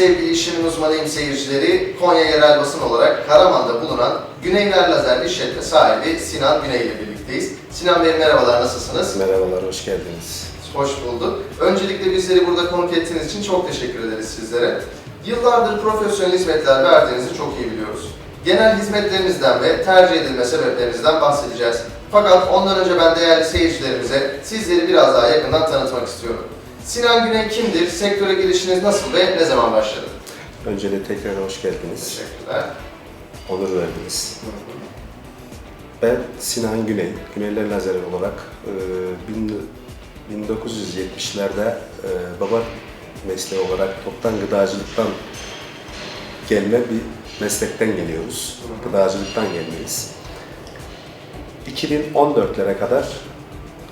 Sevgili işimin uzmanıyım seyircileri, Konya Yerel Basın olarak Karaman'da bulunan Güneyler Lazer İşletme sahibi Sinan Güney ile birlikteyiz. Sinan Bey merhabalar, nasılsınız? Merhabalar, hoş geldiniz. Hoş bulduk. Öncelikle bizleri burada konuk ettiğiniz için çok teşekkür ederiz sizlere. Yıllardır profesyonel hizmetler verdiğinizi çok iyi biliyoruz. Genel hizmetlerinizden ve tercih edilme sebeplerinizden bahsedeceğiz. Fakat ondan önce ben değerli seyircilerimize sizleri biraz daha yakından tanıtmak istiyorum. Sinan Güney kimdir? Sektöre girişiniz nasıl ve ne zaman başladı? Öncelikle tekrar hoş geldiniz. Teşekkürler. Onur verdiniz. Ben Sinan Güney, Güneyler Lazeri olarak e, bin- 1970'lerde e, baba mesleği olarak toptan gıdacılıktan gelme bir meslekten geliyoruz. Gıdacılıktan gelmeyiz. 2014'lere kadar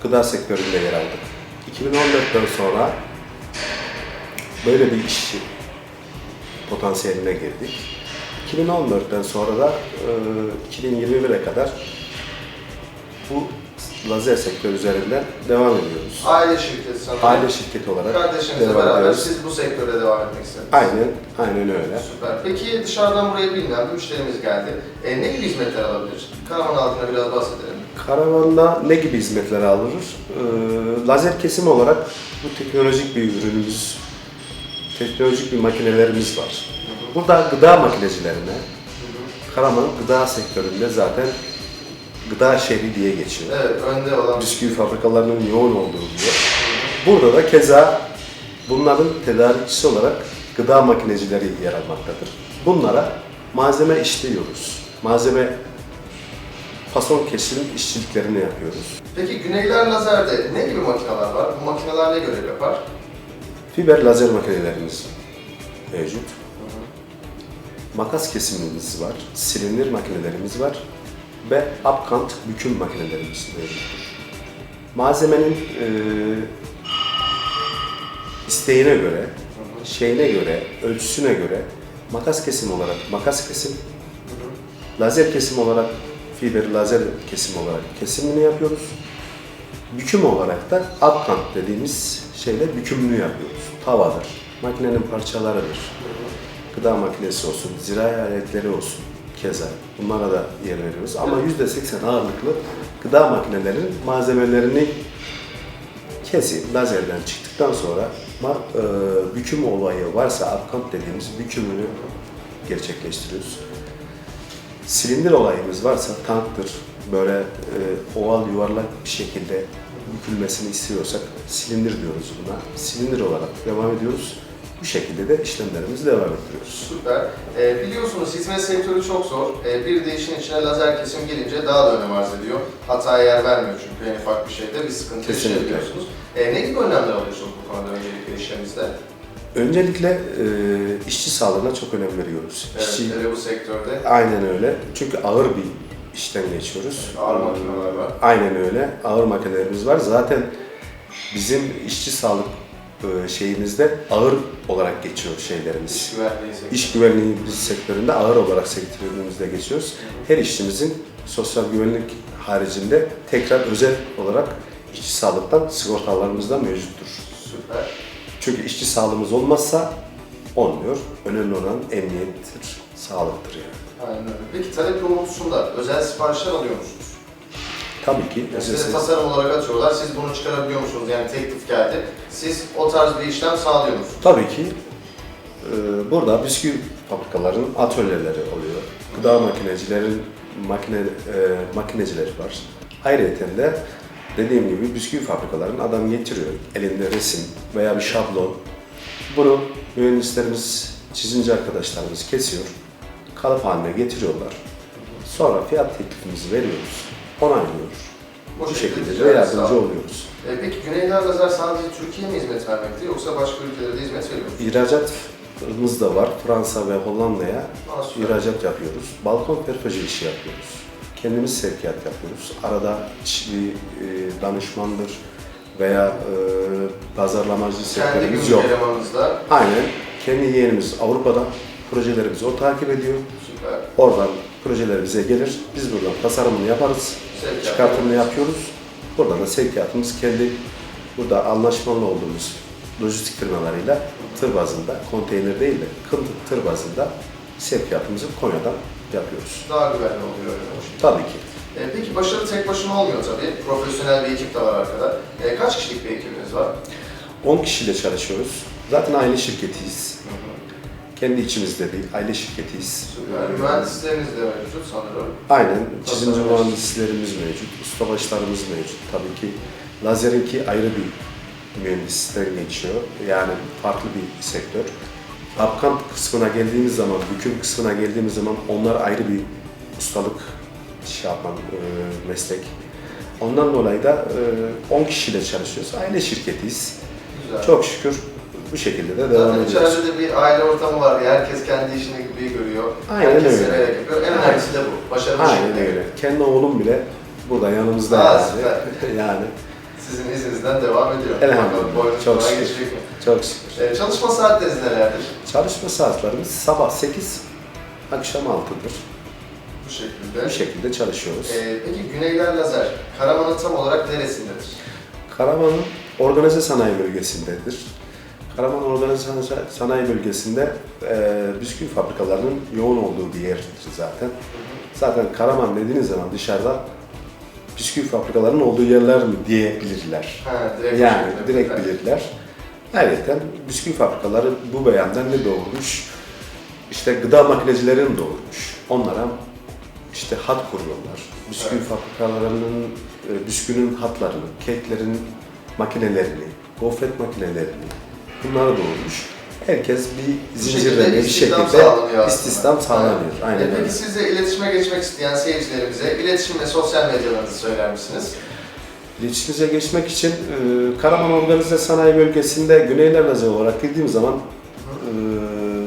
gıda sektöründe yer aldık. 2014'ten sonra böyle bir iş potansiyeline girdik. 2014'ten sonra da e, 2021'e kadar bu lazer sektörü üzerinden devam ediyoruz. Aile şirketi sanırım. Aile şirketi olarak Kardeşinizle devam beraber ediyoruz. siz bu sektörde devam etmek istediniz. Aynen, aynen öyle. Süper. Peki dışarıdan buraya bilmeyen bir müşterimiz geldi. E, ne gibi hizmetler alabilir? Karaman altına biraz bahsedelim. Karavanda ne gibi hizmetler alır? Ee, lazer kesimi olarak bu teknolojik bir ürünümüz, teknolojik bir makinelerimiz var. Burada gıda makinecilerine, Karaman gıda sektöründe zaten gıda şehri diye geçiyor. Evet, önde olan bisküvi fabrikalarının yoğun olduğu bir yer. Burada da keza bunların tedarikçisi olarak gıda makinecileri yer almaktadır. Bunlara malzeme işliyoruz. Malzeme fason kesim işçiliklerini yapıyoruz. Peki Güneyler Lazer'de ne gibi makineler var? Bu makineler ne görev yapar? Fiber lazer makinelerimiz mevcut. Makas kesimimiz var, silindir makinelerimiz var ve upkant büküm makinelerimiz mevcuttur. Malzemenin e, isteğine göre, şeyine göre, ölçüsüne göre makas kesim olarak makas kesim, lazer kesim olarak fiber lazer kesim olarak kesimini yapıyoruz. Büküm olarak da upkant dediğimiz şeyle bükümünü yapıyoruz. Tavadır, makinenin parçalarıdır. Gıda makinesi olsun, zirai aletleri olsun keza bunlara da yer veriyoruz. Ama %80 ağırlıklı gıda makinelerinin malzemelerini kesip lazerden çıktıktan sonra e, büküm olayı varsa upkant dediğimiz bükümünü gerçekleştiriyoruz. Silindir olayımız varsa tanktır. Böyle e, oval yuvarlak bir şekilde bükülmesini istiyorsak silindir diyoruz buna. Silindir olarak devam ediyoruz. Bu şekilde de işlemlerimizi devam ettiriyoruz. Süper. E, biliyorsunuz hizmet sektörü çok zor. E, bir de işin içine lazer kesim gelince daha da önem arz ediyor. Hataya yer vermiyor çünkü en ufak bir şeyde bir sıkıntı Kesinlikle. yaşayabiliyorsunuz. E, ne gibi önlemler alıyorsunuz bu konuda öncelikle işlerinizde? Öncelikle e, işçi sağlığına çok önem veriyoruz. Evet, İşçi, hele bu sektörde aynen öyle. Çünkü ağır bir işten geçiyoruz. ağır makineler var. Aynen öyle. Ağır makinelerimiz var. Zaten bizim işçi sağlık e, şeyimizde ağır olarak geçiyor şeylerimiz. İş güvenliği sektörü. İş güvenliği sektöründe ağır olarak sektörümüzde geçiyoruz. Her işçimizin sosyal güvenlik haricinde tekrar özel olarak işçi sağlıktan sigortalarımızda mevcuttur. Süper. Çünkü işçi sağlığımız olmazsa olmuyor. Önemli olan emniyettir, sağlıktır yani. Aynen öyle. Peki talep doğrultusunda özel siparişler alıyor musunuz? Tabii ki Yani size tasarım olarak atıyorlar, siz bunu çıkarabiliyor musunuz? Yani teklif geldi, siz o tarz bir işlem sağlıyor musunuz? Tabii ki e, burada bisküvi fabrikalarının atölyeleri oluyor. Gıda makinecilerin makine e, makinecileri var. Ayrıca de dediğim gibi bisküvi fabrikalarının adam getiriyor elinde resim veya bir şablon. Bunu mühendislerimiz, çizinci arkadaşlarımız kesiyor. Kalıp haline getiriyorlar. Sonra fiyat teklifimizi veriyoruz. Onaylıyor. Bu şekilde de yardımcı oluyoruz. E, peki Güneyler Lazer sadece Türkiye'ye mi hizmet vermekte yoksa başka ülkelere de hizmet veriyor musunuz? İhracatımız da var. Fransa ve Hollanda'ya ihracat yapıyoruz. Balkon perfacı işi yapıyoruz. Kendimiz sevkiyat yapıyoruz. Arada bir e, danışmandır veya e, pazarlamacı gümrük yok. elemanınızda Aynen. Kendi yeğenimiz Avrupa'da projelerimizi o takip ediyor. süper. Oradan projeler bize gelir. Biz buradan tasarımını yaparız. Sevkiyat Çıkartımını yapıyoruz. Buradan da sevkiyatımız kendi burada anlaşmalı olduğumuz lojistik firmalarıyla tır bazında, konteyner değil de tır bazında sevkiyatımızı Konya'dan yapıyoruz. Daha güvenli oluyor öyle o şekilde. Tabii ki. E, peki başarı tek başına olmuyor tabii. Profesyonel bir ekip de var arkada. E, kaç kişilik bir ekibiniz var? 10 kişiyle çalışıyoruz. Zaten aile şirketiyiz. Kendi içimizde bir aile şirketiyiz. Süper. Mühendisleriniz de mevcut sanırım. Aynen çizimci mühendislerimiz mevcut, ustabaşlarımız mevcut. Tabii ki lazerinki ayrı bir mühendisten geçiyor. Yani farklı bir sektör. Apkant kısmına geldiğimiz zaman, büküm kısmına geldiğimiz zaman onlar ayrı bir ustalık şey yapan e, meslek. Ondan dolayı da e, 10 kişiyle çalışıyoruz. Aile şirketiyiz. Güzel. Çok şükür bu şekilde de devam Zaten ediyoruz. içeride de bir aile ortamı var. Herkes kendi işini gibi görüyor. Aynen Herkes öyle. severek yapıyor. En önemlisi de bu. Başarılı Aynen şekilde. öyle. Kendi oğlum bile burada yanımızda Aa, yani. yani Sizin izninizden devam ediyor. Elhamdülillah. Bakalım Çok şükür. geçecek mi? çok şükür. E, çalışma saatleriniz nelerdir? Çalışma saatlerimiz sabah 8, akşam 6'dır. Bu şekilde. Bu şekilde çalışıyoruz. E, peki Güneyler Lazer, Karaman'ın tam olarak neresindedir? Karaman'ın organize sanayi bölgesindedir. Karaman organize sanayi bölgesinde e, bisküvi fabrikalarının yoğun olduğu bir yerdir zaten. Zaten Karaman dediğiniz zaman dışarıda bisküvi fabrikalarının olduğu yerler mi diyebilirler. Ha, direkt Yani şekilde direkt bilirler. bilirler. Ayrıca bisküvi fabrikaları bu beyandan ne doğurmuş? İşte gıda makinecilerini doğurmuş. Onlara işte hat kuruyorlar. Bisküvi Evet. fabrikalarının e, bisküvinin hatlarını, keklerin makinelerini, gofret makinelerini bunları doğurmuş. Herkes bir zincirleme şekilde bir istihdam şekilde sağlanıyor istihdam sağlanıyor. Evet. Aynen öyle. peki siz de iletişime geçmek isteyen seyircilerimize iletişim ve sosyal medyalarınızı söyler misiniz? İletişimize geçmek için e, Karaman Organize Sanayi Bölgesi'nde Güneyler Lazer olarak girdiğim zaman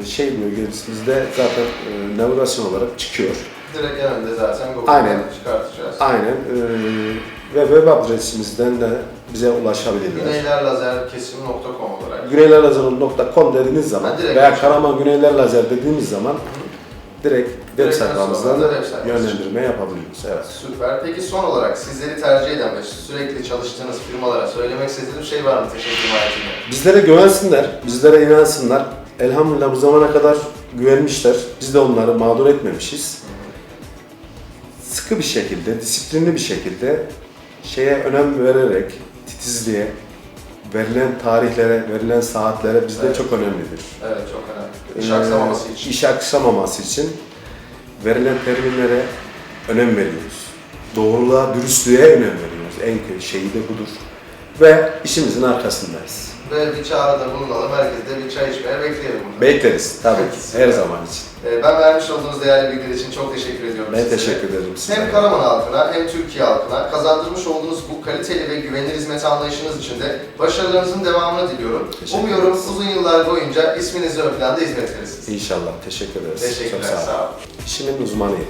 e, şey bölgemizde zaten e, navigasyon olarak çıkıyor. Direkt önünde zaten Google'dan Aynen. çıkartacağız. Aynen e, ve web adresimizden de bize ulaşabilirler. Güneylerlazerkesim.com olarak. Güneylerlazer.com dediğiniz zaman Ha, veya. Karaman Güneyler Lazer dediğimiz zaman direkt web sayfamızdan yönlendirme yapabiliyoruz. Evet. Süper. Peki son olarak sizleri tercih eden ve sürekli çalıştığınız firmalara söylemek istediğiniz bir şey var mı teşekkür mahiyetinde? Bizlere güvensinler, bizlere inansınlar. Elhamdülillah bu zamana kadar güvenmişler. Biz de onları mağdur etmemişiz. Sıkı bir şekilde, disiplinli bir şekilde şeye önem vererek, titizliğe, verilen tarihlere, verilen saatlere bizde Evet. çok önemlidir. Evet çok önemli. İş Ee, aksamaması için. İş aksamaması için verilen terminlere önem veriyoruz. Doğruluğa, dürüstlüğe önem veriyoruz. En şeyi de budur. Ve işimizin arkasındayız. Ve bir çağrıda bulunalım. Herkes de bir çay içmeye bekleyelim burada. Bekleriz tabii ki, her zaman için. Ee, ben vermiş olduğunuz değerli bilgiler için çok teşekkür ediyorum Ben sizlere. teşekkür ederim size. Hem Karaman halkına hem Türkiye halkına kazandırmış olduğunuz bu kaliteli ve güvenilir hizmet anlayışınız için de başarılarınızın devamını diliyorum. Teşekkür Umuyorum ederiz. uzun yıllar boyunca isminizle ön planda hizmet verirsiniz. İnşallah. Teşekkür ederiz. Teşekkürler, Çok sağ olun. sağ olun. İşimin uzmanıyım.